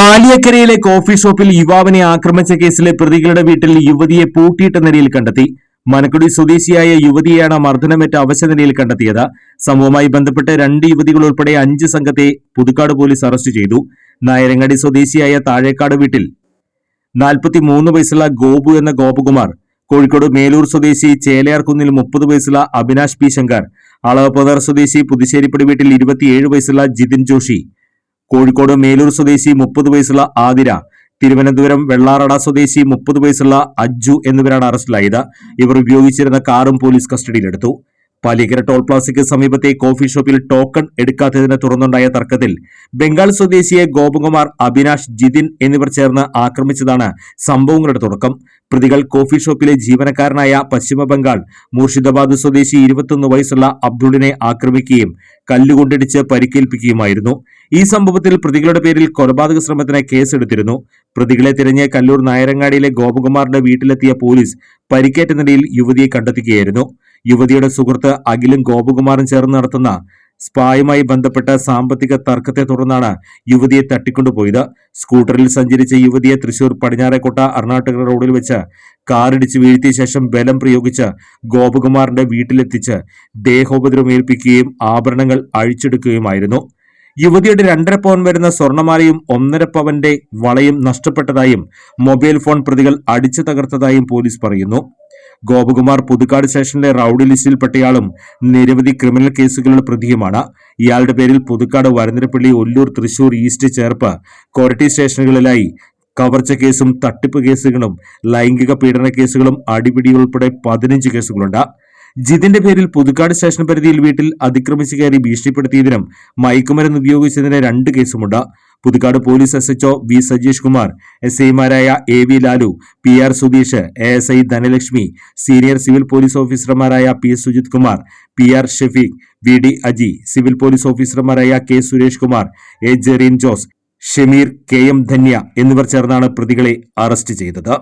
പാലിയക്കരയിലെ coffee ഷോപ്പിൽ യുവാവിനെ ആക്രമിച്ച കേസിലെ പ്രതികളുടെ വീട്ടിൽ യുവതിയെ പൂട്ടിയിട്ട നിലയിൽ കണ്ടെത്തി. മനക്കുടി സ്വദേശിയായ യുവതിയാണ് മർദ്ദനമേറ്റ അവശ നിലയിൽ കണ്ടെത്തിയത്. സംഭവവുമായി ബന്ധപ്പെട്ട് രണ്ട് യുവതികൾ ഉൾപ്പെടെ അഞ്ച് സംഘത്തെ പുതുക്കാട് പോലീസ് അറസ്റ്റ് ചെയ്തു. നായരങ്ങാടി സ്വദേശിയായ താഴേക്കാട് വീട്ടിൽ നാൽപ്പത്തിമൂന്ന് വയസ്സുള്ള ഗോപു എന്ന ഗോപകുമാർ കോഴിക്കോട് മേലൂർ സ്വദേശി ചേലയാർകുന്നിൽ മുപ്പത് വയസ്സുള്ള അവിനാശ് പി ശങ്കർ അളവപ്പതർ സ്വദേശി പുതുശ്ശേരിപ്പടി വീട്ടിൽ ഇരുപത്തിയേഴ് വയസ്സുള്ള ജിതിൻ ജോഷി കോഴിക്കോട് മേലൂർ സ്വദേശി മുപ്പത് വയസ്സുള്ള ആതിര തിരുവനന്തപുരം വെള്ളാറട സ്വദേശി മുപ്പത് വയസ്സുള്ള അജ്ജു എന്നിവരാണ് അറസ്റ്റിലായത്. ഇവർ ഉപയോഗിച്ചിരുന്ന കാറും പോലീസ് കസ്റ്റഡിയിലെടുത്തു. പാലിക്കര ടോൾ പ്ലാസയ്ക്ക് സമീപത്തെ കോഫി ഷോപ്പിൽ ടോക്കൺ എടുക്കാത്തതിനെ തുടർന്നുണ്ടായ തർക്കത്തിൽ ബംഗാൾ സ്വദേശിയെ ഗോപകുമാർ അഭിനാഷ് ജിതിൻ എന്നിവർ ചേർന്ന് ആക്രമിച്ചതാണ് സംഭവങ്ങളുടെ തുടക്കം. പ്രതികൾ കോഫി ഷോപ്പിലെ ജീവനക്കാരനായ പശ്ചിമബംഗാൾ മൂർഷിദാബാദ് സ്വദേശി ഇരുപത്തൊന്ന് വയസ്സുള്ള അബ്ദുളിനെ ആക്രമിക്കുകയും കല്ലുകൊണ്ടിടിച്ച് പരിക്കേൽപ്പിക്കുകയുമായിരുന്നു. ഈ സംഭവത്തിൽ പ്രതികളുടെ പേരിൽ കൊലപാതക ശ്രമത്തിന് കേസെടുത്തിരുന്നു. പ്രതികളെ തിരഞ്ഞ് കല്ലൂർ നായരങ്ങാടിയിലെ ഗോപകുമാറിന്റെ വീട്ടിലെത്തിയ പോലീസ് പരിക്കേറ്റ നിലയിൽ യുവതിയെ കണ്ടെത്തുകയായിരുന്നു. യുവതിയുടെ സുഹൃത്ത് അഖിലും ഗോപകുമാറും ചേർന്ന് നടത്തുന്ന സ്പായുമായി ബന്ധപ്പെട്ട സാമ്പത്തിക തർക്കത്തെ തുടർന്നാണ് യുവതിയെ തട്ടിക്കൊണ്ടുപോയത്. സ്കൂട്ടറിൽ സഞ്ചരിച്ച യുവതിയെ തൃശൂർ പടിഞ്ഞാറേക്കോട്ട അർണാടക റോഡിൽ വെച്ച് കാറിടിച്ച് വീഴ്ത്തിയ ശേഷം ബലം പ്രയോഗിച്ച് ഗോപകുമാറിന്റെ വീട്ടിലെത്തിച്ച് ദേഹോപദ്രവമേൽപ്പിക്കുകയും ആഭരണങ്ങൾ അഴിച്ചെടുക്കുകയുമായിരുന്നു. യുവതിയുടെ രണ്ടര പവൻ വരുന്ന സ്വർണമാലയും ഒന്നര പവന്റെ വളയും നഷ്ടപ്പെട്ടതായും മൊബൈൽ ഫോൺ പ്രതികൾ അടിച്ചു തകർത്തതായും പോലീസ് പറയുന്നു. ഗോപകുമാർ പുതുക്കാട് സ്റ്റേഷനിലെ റൌഡി ലിസ്റ്റിൽപ്പെട്ടയാളും നിരവധി ക്രിമിനൽ കേസുകളുടെ പ്രതിയുമാണ്. ഇയാളുടെ പേരിൽ പുതുക്കാട് വരന്തരപ്പള്ളി ഒല്ലൂർ തൃശൂർ ഈസ്റ്റ് ചേർപ്പ് കൊരട്ടി സ്റ്റേഷനുകളിലായി കവർച്ച കേസും തട്ടിപ്പ് കേസുകളും ലൈംഗിക പീഡന കേസുകളും അടിപിടി ഉൾപ്പെടെ പതിനഞ്ച് കേസുകളുണ്ട്. ജിതിന്റെ പേരിൽ പുതുക്കാട് സ്റ്റേഷൻ പരിധിയിൽ വീട്ടിൽ അതിക്രമിച്ചു കയറി ഭീഷണിപ്പെടുത്തിയതിനും മയക്കുമരുന്ന് ഉപയോഗിച്ചതിന് രണ്ട് കേസുമുണ്ട്. Puthukkad police S HO V Sajeesh Kumar S ഐമാരായ A V Lalu P R Sudheesh A S I Dhanalakshmi senior civil police ഓഫീസർമാരായ P Sujith Kumar P R Shefeeq V D Aji civil police ഓഫീസർമാരായ K Suresh Kumar A Jereen Jose Shameer K M Dhanya എന്നിവർ ചേർന്നാണ് പ്രതികളെ arrest ചെയ്തത്.